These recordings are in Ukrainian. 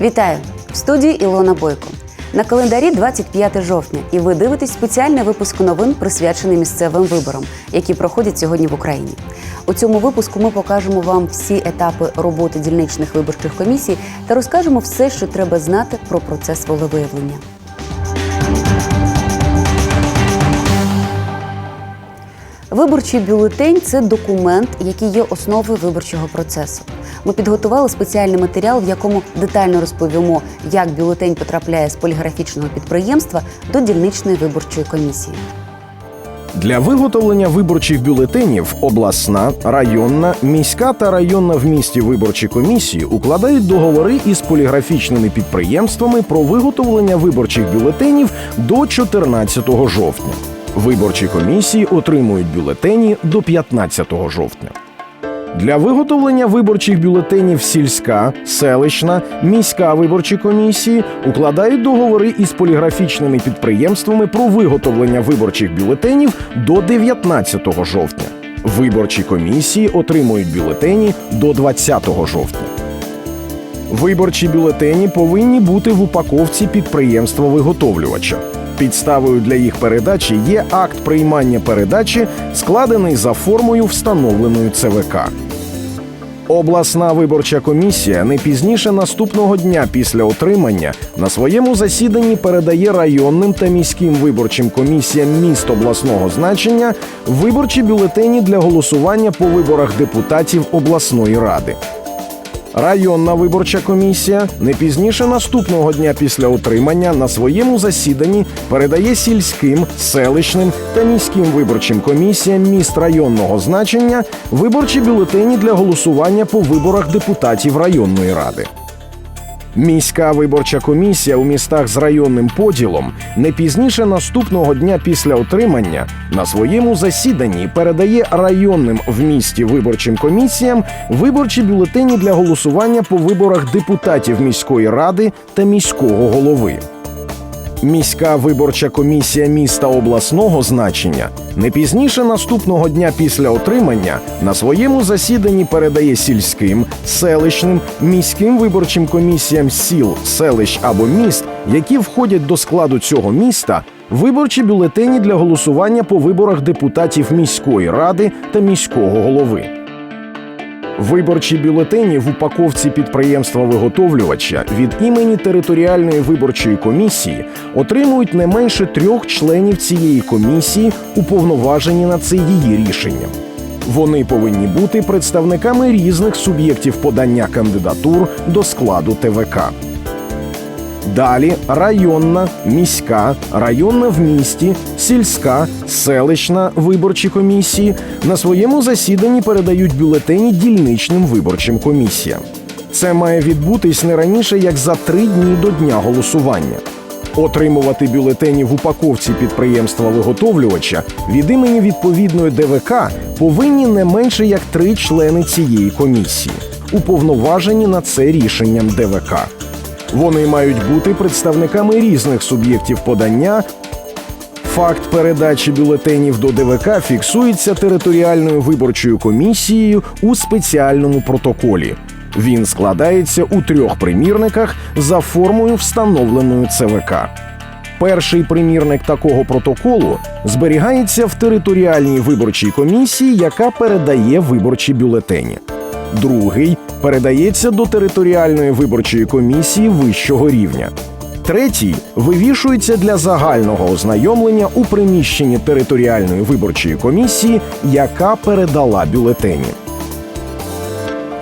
Вітаю в студії Ілона Бойко. На календарі 25 жовтня, і ви дивитесь спеціальний випуск новин, присвячений місцевим виборам, які проходять сьогодні в Україні. У цьому випуску ми покажемо вам всі етапи роботи дільничних виборчих комісій та розкажемо все, що треба знати про процес волевиявлення. Виборчий бюлетень це документ, який є основою виборчого процесу. Ми підготували спеціальний матеріал, в якому детально розповімо, як бюлетень потрапляє з поліграфічного підприємства до дільничної виборчої комісії. Для виготовлення виборчих бюлетенів обласна, районна, міська та районна в місті виборчі комісії укладають договори із поліграфічними підприємствами про виготовлення виборчих бюлетенів до 14 жовтня. Виборчі комісії отримують бюлетені до 15 жовтня. Для виготовлення виборчих бюлетенів сільська, селищна, міська виборчі комісії укладають договори із поліграфічними підприємствами про виготовлення виборчих бюлетенів до 19 жовтня. Виборчі комісії отримують бюлетені до 20 жовтня. Виборчі бюлетені повинні бути в упаковці підприємства виготовлювача. Підставою для їх передачі є акт приймання передачі, складений за формою, встановленою ЦВК. Обласна виборча комісія не пізніше наступного дня після отримання на своєму засіданні передає районним та міським виборчим комісіям міст обласного значення виборчі бюлетені для голосування по виборах депутатів обласної ради. Районна виборча комісія не пізніше наступного дня після отримання на своєму засіданні передає сільським, селищним та міським виборчим комісіям міст районного значення виборчі бюлетені для голосування по виборах депутатів районної ради. Міська виборча комісія у містах з районним поділом не пізніше наступного дня після отримання на своєму засіданні передає районним в місті виборчим комісіям виборчі бюлетені для голосування по виборах депутатів міської ради та міського голови. Міська виборча комісія міста обласного значення не пізніше наступного дня після отримання на своєму засіданні передає сільським, селищним, міським виборчим комісіям сіл, селищ або міст, які входять до складу цього міста, виборчі бюлетені для голосування по виборах депутатів міської ради та міського голови. Виборчі бюлетені в упаковці підприємства виготовлювача від імені територіальної виборчої комісії отримують не менше трьох членів цієї комісії, уповноважені на це її рішенням. Вони повинні бути представниками різних суб'єктів подання кандидатур до складу ТВК. Далі районна, міська, районна в місті, сільська, селищна виборчі комісії на своєму засіданні передають бюлетені дільничним виборчим комісіям. Це має відбутись не раніше як за три дні до дня голосування. Отримувати бюлетені в упаковці підприємства виготовлювача від імені відповідної ДВК повинні не менше як три члени цієї комісії, уповноважені на це рішенням ДВК. Вони мають бути представниками різних суб'єктів подання. Факт передачі бюлетенів до ДВК фіксується територіальною виборчою комісією у спеціальному протоколі. Він складається у трьох примірниках за формою, встановленою ЦВК. Перший примірник такого протоколу зберігається в територіальній виборчій комісії, яка передає виборчі бюлетені. Другий передається до територіальної виборчої комісії вищого рівня. Третій вивішується для загального ознайомлення у приміщенні територіальної виборчої комісії, яка передала бюлетені.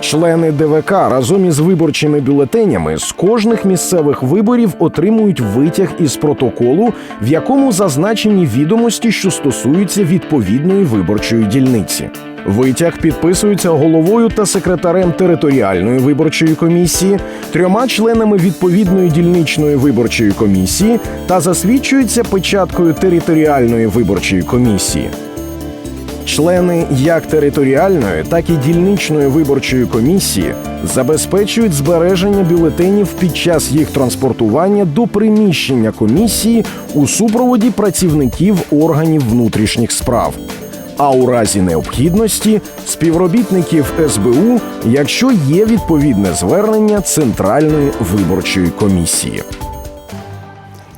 Члени ДВК разом із виборчими бюлетенями з кожних місцевих виборів отримують витяг із протоколу, в якому зазначені відомості, що стосуються відповідної виборчої дільниці. Витяг підписується головою та секретарем територіальної виборчої комісії, трьома членами відповідної дільничної виборчої комісії та засвідчується печаткою територіальної виборчої комісії. Члени як територіальної, так і дільничної виборчої комісії забезпечують збереження бюлетенів під час їх транспортування до приміщення комісії у супроводі працівників органів внутрішніх справ. а у разі необхідності співробітників СБУ, якщо є відповідне звернення Центральної виборчої комісії.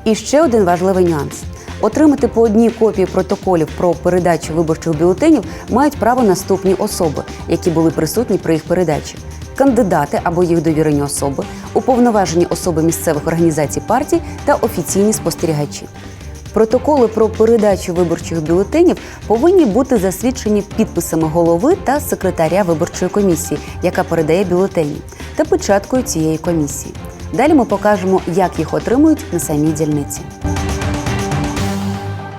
І ще один важливий нюанс. Отримати по одній копії протоколів про передачу виборчих бюлетенів мають право наступні особи, які були присутні при їх передачі: кандидати або їх довірені особи, уповноважені особи місцевих організацій партій та офіційні спостерігачі. Протоколи про передачу виборчих бюлетенів повинні бути засвідчені підписами голови та секретаря виборчої комісії, яка передає бюлетені, та печаткою цієї комісії. Далі ми покажемо, як їх отримують на самій дільниці.